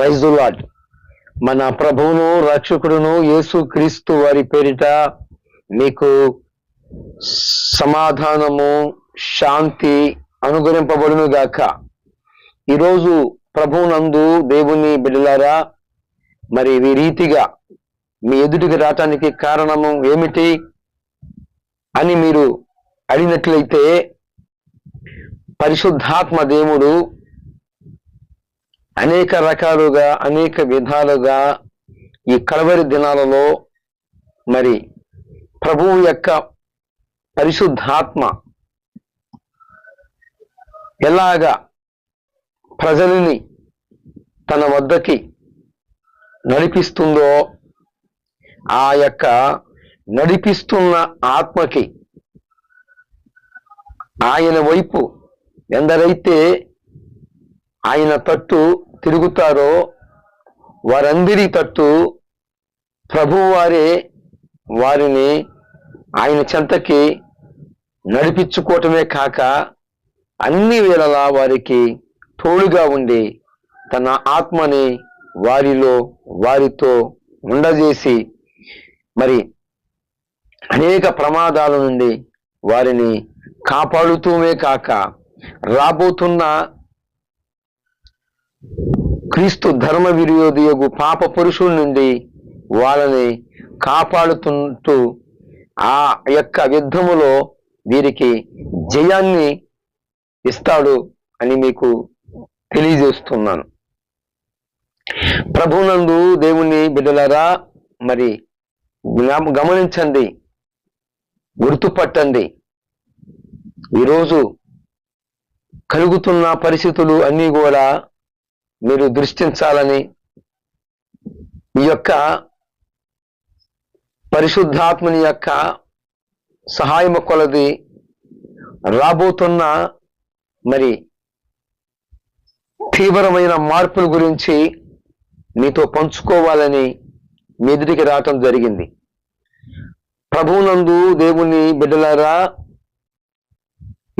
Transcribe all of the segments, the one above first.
Praise lord మన ప్రభువును రక్షకుడును యేసు క్రీస్తు వారి పేరిట మీకు సమాధానము శాంతి అనుగ్రహింపబడును గాక ఈరోజు ప్రభువునందు దేవుని బిడ్డలారా మరి ఈ రీతిగా మీ ఎదుటికి రావటానికి కారణము ఏమిటి అని మీరు అడిగినట్లయితే పరిశుద్ధాత్మ దేవుడు అనేక రకాలుగా అనేక విధాలుగా ఈ కడవరి దినాలలో మరి ప్రభువు యొక్క పరిశుద్ధాత్మ ఎలాగా ప్రజలని తన వద్దకి నడిపిస్తుందో ఆ యొక్క నడిపిస్తున్న ఆత్మకి ఆయన వైపు ఎందరైతే ఆయన తట్టు తిరుగుతారో వారందరి తట్టు ప్రభువు వారే వారిని ఆయన చెంతకి నడిపించుకోవటమే కాక అన్ని వేళలా వారికి తోడుగా ఉండి తన ఆత్మని వారిలో వారితో ఉండజేసి మరి అనేక ప్రమాదాల నుండి వారిని కాపాడుతూనే కాక రాబోతున్న క్రీస్తు ధర్మ విరోధియగు పాప పురుషుల నుండి వాళ్ళని కాపాడుతుంటూ ఆ యొక్క యుద్ధములో వీరికి జయాన్ని ఇస్తాడు అని మీకు తెలియజేస్తున్నాను. ప్రభునందు దేవుని బిడ్డలారా మరి గమనించండి గుర్తుపట్టండి. ఈరోజు కలుగుతున్న పరిస్థితులు అన్నీ కూడా మీరు దృష్టించాలని ఈ యొక్క పరిశుద్ధాత్మని యొక్క సహాయము కొలది రాబోతున్న మరి తీవ్రమైన మార్పుల గురించి మీతో పంచుకోవాలని మీ ఎదుటికి రావటం జరిగింది. ప్రభువునందు దేవుని బిడ్డలారా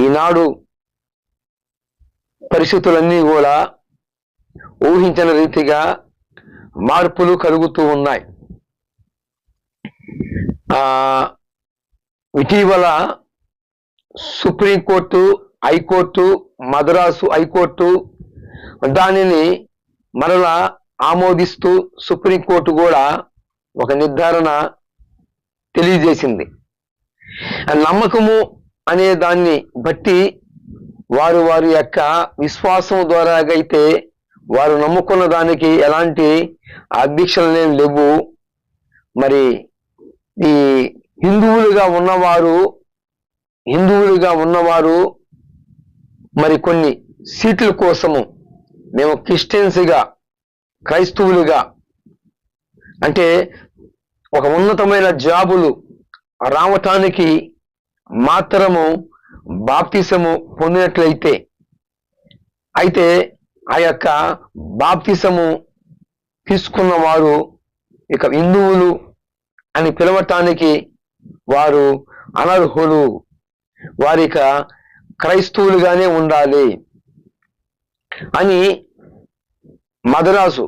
ఈనాడు పరిస్థితులన్నీ కూడా ఊహించిన రీతిగా మార్పులు కలుగుతూ ఉన్నాయి. ఆ ఇటీవల సుప్రీంకోర్టు హైకోర్టు మద్రాసు హైకోర్టు దానిని మరలా ఆమోదిస్తూ సుప్రీంకోర్టు కూడా ఒక నిర్ధారణ తెలియజేసింది. నమ్మకము అనే దాన్ని బట్టి వారు వారి యొక్క విశ్వాసం ద్వారా అయితే వారు నమ్ముకున్న దానికి ఎలాంటి అధ్యక్షలనేం లేవు. మరి ఈ హిందువులుగా ఉన్నవారు హిందువులుగా ఉన్నవారు మరి కొన్ని సీట్ల కోసము మేము క్రిస్టియన్స్గా క్రైస్తవులుగా అంటే ఒక ఉన్నతమైన జాబులు రావటానికి మాత్రము బాప్తిసము పొందినట్లయితే అయితే ఆ యొక్క బాప్తిసము తీసుకున్న వారు ఇక హిందువులు అని పిలవటానికి వారు అనర్హులు. వారిక క్రైస్తవులుగానే ఉండాలి అని మద్రాసు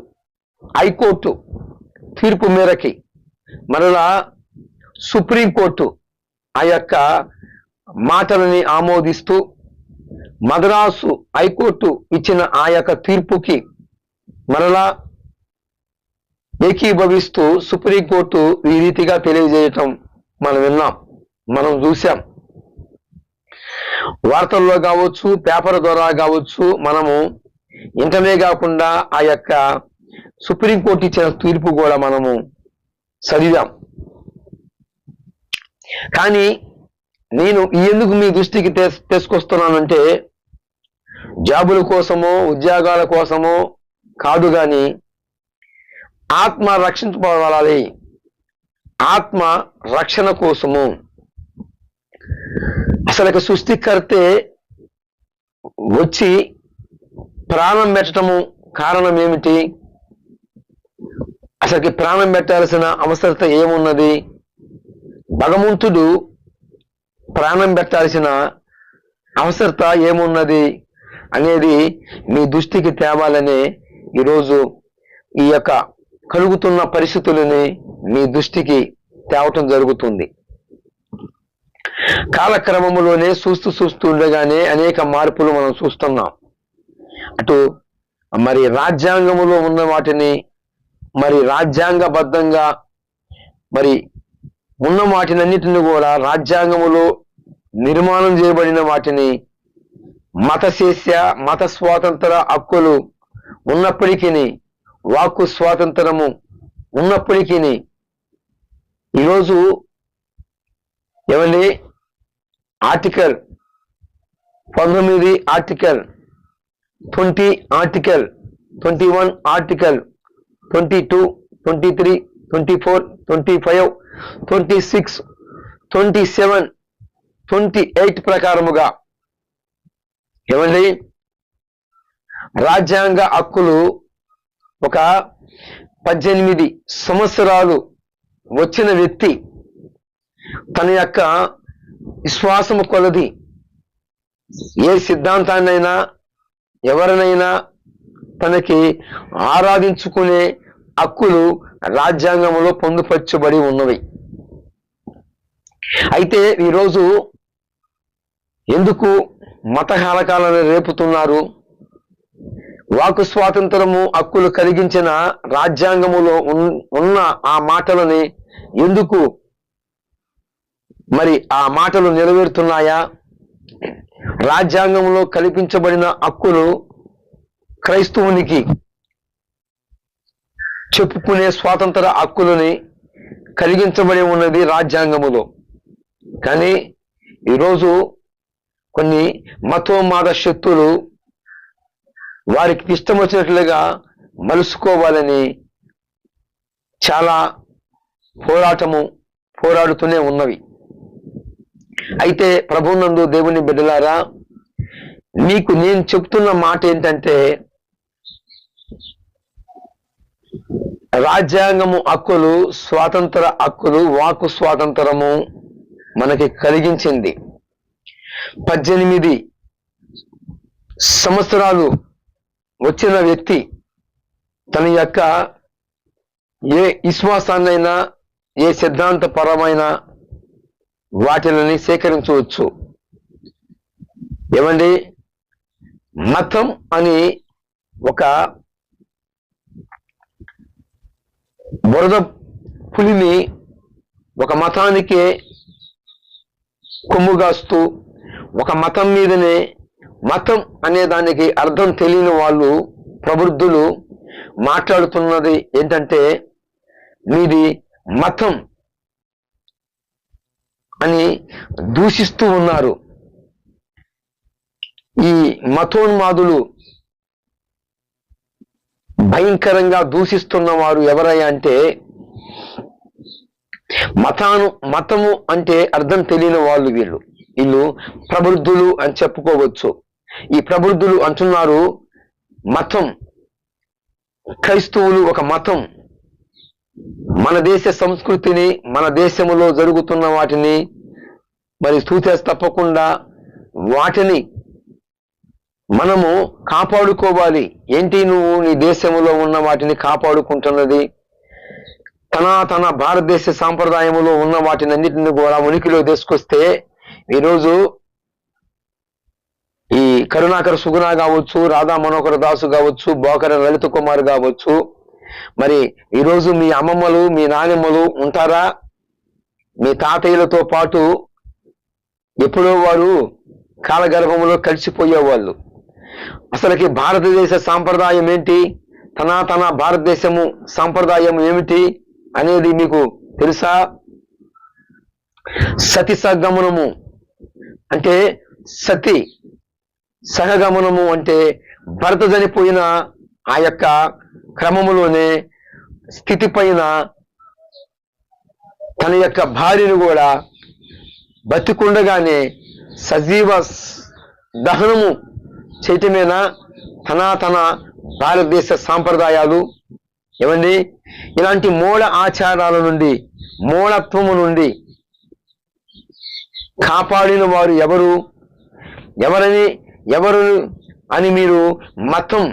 హైకోర్టు తీర్పు మేరకి మరలా సుప్రీంకోర్టు ఆ యొక్క మాటలని ఆమోదిస్తూ మద్రాసు హైకోర్టు ఇచ్చిన ఆ యొక్క తీర్పుకి మరలా ఏకీభవిస్తూ సుప్రీంకోర్టు ఈ రీతిగా తెలియజేయటం మనం విన్నాం మనం చూసాం వార్తల్లో కావచ్చు పేపర్ ద్వారా కావచ్చు మనము ఇంటనే కాకుండా ఆ యొక్క సుప్రీంకోర్టు ఇచ్చిన తీర్పు కూడా మనము చదివాం. కానీ నేను ఎందుకు మీ దృష్టికి తెస్ తీసుకొస్తున్నానంటే జాబుల కోసమో ఉద్యోగాల కోసమో కాదు కానీ ఆత్మ రక్షించబడాలి ఆత్మ రక్షణ కోసము. అసలు ఇక సృష్టికర్తే వచ్చి ప్రాణం పెట్టడము కారణం ఏమిటి? అసలుకి ప్రాణం పెట్టాల్సిన అవసరత ఏమున్నది? భగవంతుడు ప్రాణం పెట్టాల్సిన అవసరత ఏమున్నది? అనేది మీ దృష్టికి తేవాలని ఈరోజు ఈ యొక్క కలుగుతున్న పరిస్థితులని మీ దృష్టికి తేవటం జరుగుతుంది. కాలక్రమములోనే చూస్తూ చూస్తూ ఉండగానే అనేక మార్పులు మనం చూస్తున్నాం. అటు మరి రాజ్యాంగములో ఉన్న వాటిని మరి రాజ్యాంగబద్ధంగా మరి ఉన్న వాటినన్నిటిని కూడా రాజ్యాంగములో నిర్మాణం చేయబడిన వాటిని మత శేష్య మత స్వాతంత్ర హక్కులు ఉన్నప్పటికీ వాక్కు స్వాతంత్రము ఉన్నప్పటికీ ఈరోజు ఏమండి? ఆర్టికల్ పంతొమ్మిది article twenty article twenty one article twenty two twenty three twenty four twenty five twenty six twenty seven twenty eight ప్రకారముగా ఏమండి? రాజ్యాంగ హక్కులు ఒక పద్దెనిమిది సంవత్సరాలు వచ్చిన వ్యక్తి తన యొక్క విశ్వాసము కొలది. ఏ సిద్ధాంతాన్నైనా ఎవరినైనా తనకి ఆరాధించుకునే హక్కులు రాజ్యాంగంలో పొందుపరచబడి ఉన్నవి. అయితే ఈరోజు ఎందుకు మత హలకాలను రేపుతున్నారు. వాకు స్వాతంత్రము హక్కులు కలిగించిన రాజ్యాంగములో ఉన్- ఉన్న ఆ మాటలని ఎందుకు మరి ఆ మాటలు నెరవేరుతున్నాయా? రాజ్యాంగంలో కల్పించబడిన హక్కులు క్రైస్తవునికి చెప్పుకునే స్వాతంత్ర హక్కులని కలిగించబడి ఉన్నది రాజ్యాంగములో. కానీ ఈరోజు కొన్ని మతోమాద శక్తులు వారికి ఇష్టం వచ్చినట్లుగా మలుసుకోవాలని చాలా పోరాటము పోరాడుతూనే ఉన్నవి. అయితే ప్రభునందు దేవుని బిడ్డలారా మీకు నేను చెప్తున్న మాట ఏంటంటే రాజ్యాంగము హక్కులు స్వాతంత్ర హక్కులు వాకు స్వాతంత్రము మనకి కలిగించింది. పద్దెనిమిది సంవత్సరాలు వచ్చిన వ్యక్తి తన యొక్క ఏ విశ్వాసాన్నైనా ఏ సిద్ధాంతపరమైన వాటిని సేకరించవచ్చు. ఏమండి? మతం అని ఒక బురద పులిని ఒక మతానికే కొమ్ముగాస్తూ ఒక మతం మీదనే మతం అనే దానికి అర్థం తెలియని వాళ్ళు ప్రబుద్ధులు మాట్లాడుతున్నది ఏంటంటే మీది మతం అని దూషిస్తూ ఉన్నారు. ఈ మతోన్మాదులు భయంకరంగా దూషిస్తున్న వారు ఎవరయ్యా అంటే మతాను మతము అంటే అర్థం తెలియని వాళ్ళు వీళ్ళు. వీళ్ళు ప్రబుద్ధులు అని చెప్పుకోవచ్చు. ఈ ప్రబుద్ధులు అంటున్నారు మతం. క్రైస్తవులు ఒక మతం. మన దేశ సంస్కృతిని మన దేశములో జరుగుతున్న వాటిని మరి సూచేసి తప్పకుండా వాటిని మనము కాపాడుకోవాలి. ఏంటి నువ్వు నీ దేశములో ఉన్న వాటిని కాపాడుకుంటున్నది? తన తన భారతదేశ సాంప్రదాయములో ఉన్న వాటిని అన్నిటిని కూడా ఉనికిలో తీసుకొస్తే ఈరోజు ఈ కరుణాకర్ సుగుణ కావచ్చు రాధా మనోహర దాసు కావచ్చు బోకర లలిత కుమార్ కావచ్చు. మరి ఈరోజు మీ అమ్మమ్మలు మీ నానమ్మలు ఉంటారా? మీ తాతయ్యలతో పాటు ఎప్పుడో వారు కాలగర్భంలో కలిసిపోయేవాళ్ళు అసలుకి భారతదేశ సాంప్రదాయం ఏంటి? తన తన భారతదేశము సాంప్రదాయం ఏమిటి అనేది మీకు తెలుసా? సతి సగమనము అంటే సతి సహగమనము అంటే భర్త చనిపోయిన ఆ యొక్క క్రమములోనే స్థితి పైన తన యొక్క భార్యను కూడా బతికుండగానే సజీవ దహనము చేయటమేనా తన తన భారతదేశ సాంప్రదాయాలు ఏమండి? ఇలాంటి మూల ఆచారాల నుండి మూలత్వము నుండి కాపాడిన వారు ఎవరు? ఎవరని? ఎవరు అని మీరు మతం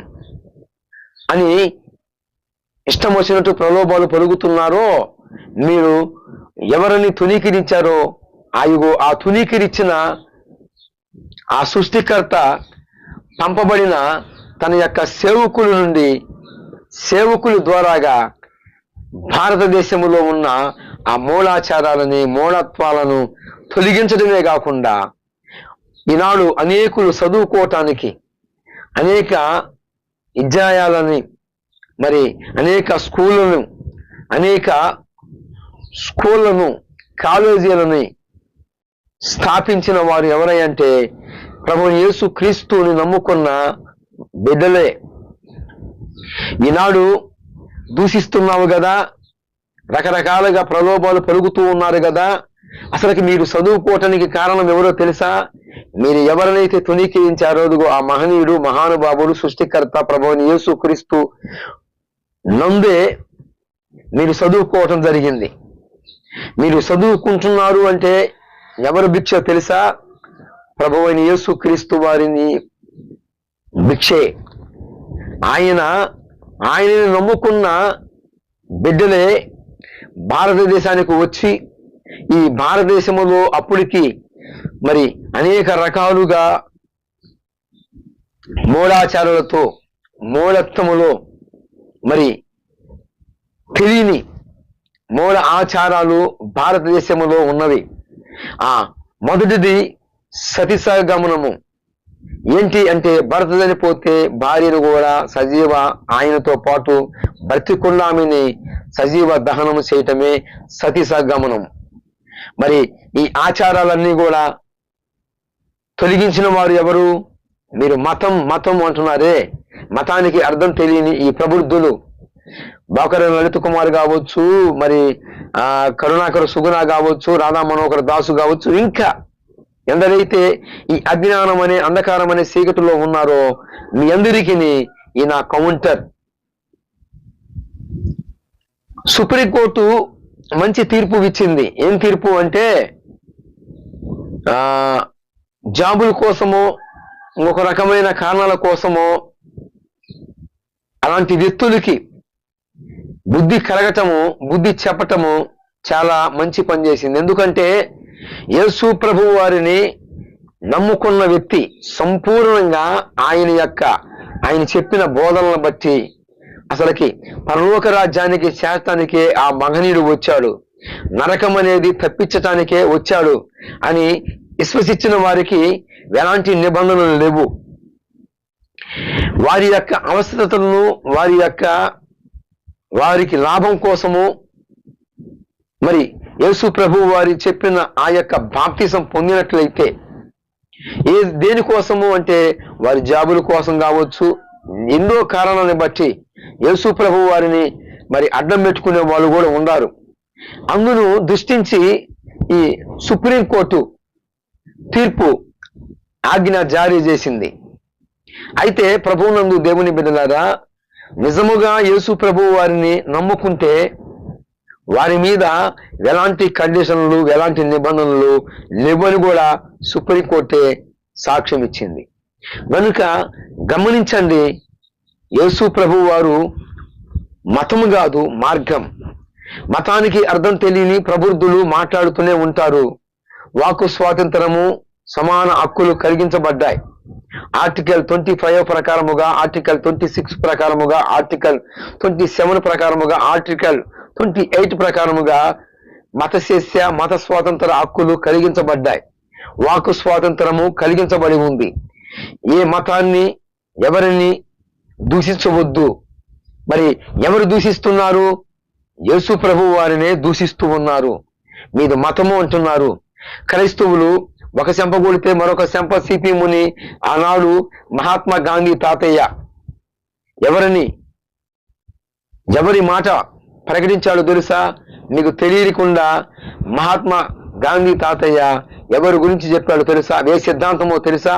అని ఇష్టం వచ్చినట్టు ప్రలోభాలు పలుకుతున్నారో మీరు ఎవరిని తునీకిరించారో ఆయుగో ఆ తునీకిరిచ్చిన ఆ సృష్టికర్త పంపబడిన తన యొక్క సేవకుల నుండి సేవకుల ద్వారాగా భారతదేశంలో ఉన్న ఆ మూలాచారాలని మూలత్వాలను తొలగించడమే కాకుండా ఈనాడు అనేకులు చదువుకోవటానికి అనేక విద్యాలయాలని మరి అనేక స్కూళ్ళను అనేక స్కూళ్ళను కాలేజీలని స్థాపించిన వారు ఎవరంటే ప్రభు యేసు క్రీస్తుని నమ్ముకున్న బిడ్డలే. ఈనాడు దూషిస్తున్నావు కదా రకరకాలుగా ప్రలోభాలు పెరుగుతూ ఉన్నారు కదా అసలుకి మీరు చదువుకోవటానికి కారణం ఎవరో తెలుసా? మీరు ఎవరినైతే తునీకరించారో అదిగో ఆ మహనీయుడు మహానుభావుడు సృష్టికర్త ప్రభుని యేసు క్రీస్తు నందే మీరు చదువుకోవటం జరిగింది. మీరు చదువుకుంటున్నారు అంటే ఎవరు భిక్ష తెలుసా? ప్రభు అయిన యేసు క్రీస్తు వారిని భిక్షే. ఆయన ఆయనని నమ్ముకున్న బిడ్డలే భారతదేశానికి వచ్చి ఈ భారతదేశంలో అప్పటికి మరి అనేక రకాలుగా మూఢాచారాలతో మూలత్వములో మరి తెలియని మూల ఆచారాలు భారతదేశంలో ఉన్నవి. ఆ మొదటిది సతిసగమనము ఏంటి అంటే భర్త చనిపోతే భార్యను కూడా సజీవ ఆయనతో పాటు బ్రతికున్నామిని సజీవ దహనం చేయటమే సతీసగమనం మరి ఈ ఆచారాలన్నీ కూడా తొలగించిన వారు ఎవరు? మీరు మతం మతం అంటున్నారే. మతానికి అర్థం తెలియని ఈ ప్రబుద్ధులు. బాకర లలిత కుమార్ కావచ్చు మరి ఆ కరుణాకర సుగుణ కావచ్చు రాధా మనోహర్ దాసు కావచ్చు ఇంకా ఎందరైతే ఈ అజ్ఞానం అనే అంధకారం అనే చీకటిలో ఉన్నారో మీ అందరికీ ఈ నా కౌంటర్. సుప్రీంకోర్టు మంచి తీర్పు ఇచ్చింది. ఏం తీర్పు అంటే ఆ జాబుల కోసమో ఒక రకమైన కారణాల కోసమో అలాంటి వ్యక్తులకి బుద్ధి కలగటము బుద్ధి చెప్పటము చాలా మంచి పని చేసింది. ఎందుకంటే యేసు ప్రభు వారిని నమ్ముకున్న వ్యక్తి సంపూర్ణంగా ఆయన యొక్క ఆయన చెప్పిన బోధనలను బట్టి అసలుకి పరలోక రాజ్యానికి చేస్తానికే ఆ మహనీయుడు వచ్చాడు. నరకం అనేది తప్పించటానికే వచ్చాడు అని విశ్వసించిన వారికి ఎలాంటి నిబంధనలు లేవు. వారి యొక్క అవసరతలను వారి యొక్క వారికి లాభం కోసము మరి యేసు ప్రభు వారి చెప్పిన ఆ యొక్క బాప్తిసం పొందినట్లయితే ఏ దేనికోసము అంటే వారి జాబుల కోసం కావచ్చు ఎన్నో కారణాలను బట్టి యేసు ప్రభు వారిని మరి అడ్డం పెట్టుకునే వాళ్ళు కూడా ఉన్నారు. అందును దృష్టించి ఈ సుప్రీంకోర్టు తీర్పు ఆజ్ఞ జారీ చేసింది. అయితే ప్రభువునందు దేవుని బిడ్డలారా నిజముగా యేసు ప్రభు వారిని నమ్ముకుంటే వారి మీద ఎలాంటి కండిషన్లు ఎలాంటి నిబంధనలు లేవని కూడా సుప్రీంకోర్టే సాక్ష్యం ఇచ్చింది కనుక గమనించండి యేసు ప్రభు వారు మతము కాదు మార్గం. మతానికి అర్థం తెలియని ప్రబుద్ధులు మాట్లాడుతూనే ఉంటారు. వాకు స్వాతంత్రము సమాన హక్కులు కలిగించబడ్డాయి. ఆర్టికల్ ట్వంటీ ఫైవ్ ప్రకారముగా ఆర్టికల్ ట్వంటీ సిక్స్ ప్రకారముగా ఆర్టికల్ ట్వంటీ సెవెన్ ప్రకారముగా ఆర్టికల్ ట్వంటీ ఎయిట్ ప్రకారముగా మత శిష్య మత స్వాతంత్ర హక్కులు కలిగించబడ్డాయి. వాకు స్వాతంత్రము కలిగించబడి ఉంది. ఏ మతాన్ని ఎవరిని దూషించవద్దు. మరి ఎవరు దూషిస్తున్నారు? యేసు ప్రభు వారినే దూషిస్తూ ఉన్నారు. మీది మతము అంటున్నారు. క్రైస్తవులు ఒక చెంప కొడితే మరొక చెంప సిపి ముని ఆనాడు మహాత్మా గాంధీ తాతయ్య ఎవరిని ఎవరి మాట ప్రకటించాడో తెలుసా? మీకు తెలియకుండా మహాత్మా గాంధీ తాతయ్య ఎవరి గురించి చెప్పాడో తెలుసా? ఏ సిద్ధాంతమో తెలుసా?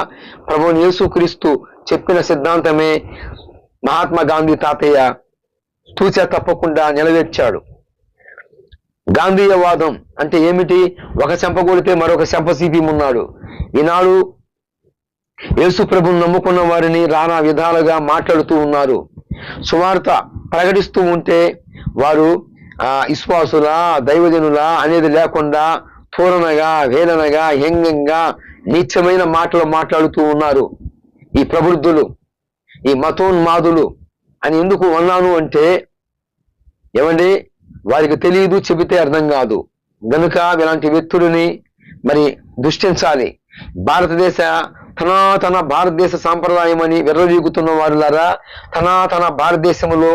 ప్రభుని యేసుక్రీస్తు చెప్పిన సిద్ధాంతమే మహాత్మా గాంధీ తాతయ్య తూచ తప్పకుండా నిలవేర్చాడు గాంధీయవాదం అంటే ఏమిటి? ఒక చెంప కొడితే మరొక చెంప ఉన్నాడు ఈనాడు యేసు ప్రభుని నమ్ముకున్న వారిని రానా విధాలుగా మాట్లాడుతూ ఉన్నారు. సువార్త ప్రకటిస్తూ ఉంటే వారు ఆ విశ్వాసుల దైవజనులా అనేది లేకుండా తోరణగా వేదనగా హెంగంగా నీచమైన మాటలు మాట్లాడుతూ ఉన్నారు ఈ ప్రబుద్ధులు ఈ మతోన్మాదులు అని ఎందుకు అన్నాను అంటే ఏమండి? వారికి తెలియదు చెబితే అర్థం కాదు. గనుక ఇలాంటి వ్యక్తులని మరి దృష్టించాలి. భారతదేశ తనాతన భారతదేశ సాంప్రదాయం అని విర్రవీగుతున్న వారులారా తనాతన భారతదేశంలో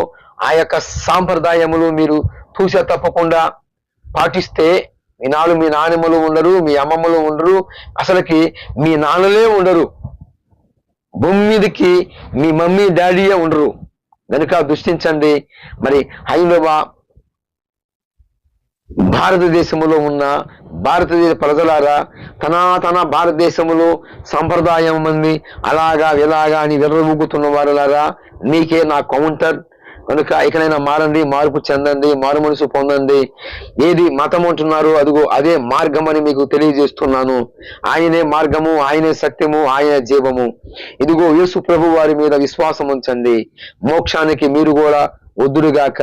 ఆ యొక్క సాంప్రదాయములు మీరు చూసే తప్పకుండా పాటిస్తే మీ నాలు మీ నాన్నమ్మలు ఉండరు మీ అమ్మమ్మలు ఉండరు. అసలుకి మీ నాన్నలే ఉండరు. భూమి మీదకి మీ మమ్మీ డాడీయే ఉండరు. కనుక దృష్టించండి. మరి హైందవ భారతదేశంలో ఉన్న భారతదేశ ప్రజలారా తన తన భారతదేశములో సంప్రదాయం మంది అలాగా ఇలాగా అని విర్రవూగుతున్న వారులారా నీకే నా కౌంటర్. కనుక ఇకనైనా మారండి మార్పు చెందండి మారు మనసు పొందండి. ఏది మతం అంటున్నారు అదిగో అదే మార్గం అని మీకు తెలియజేస్తున్నాను. ఆయనే మార్గము ఆయనే సత్యము ఆయనే జీవము. ఇదిగో యేసు ప్రభు వారి మీద విశ్వాసం ఉంచండి మోక్షానికి మీరు కూడా వద్దురుగాక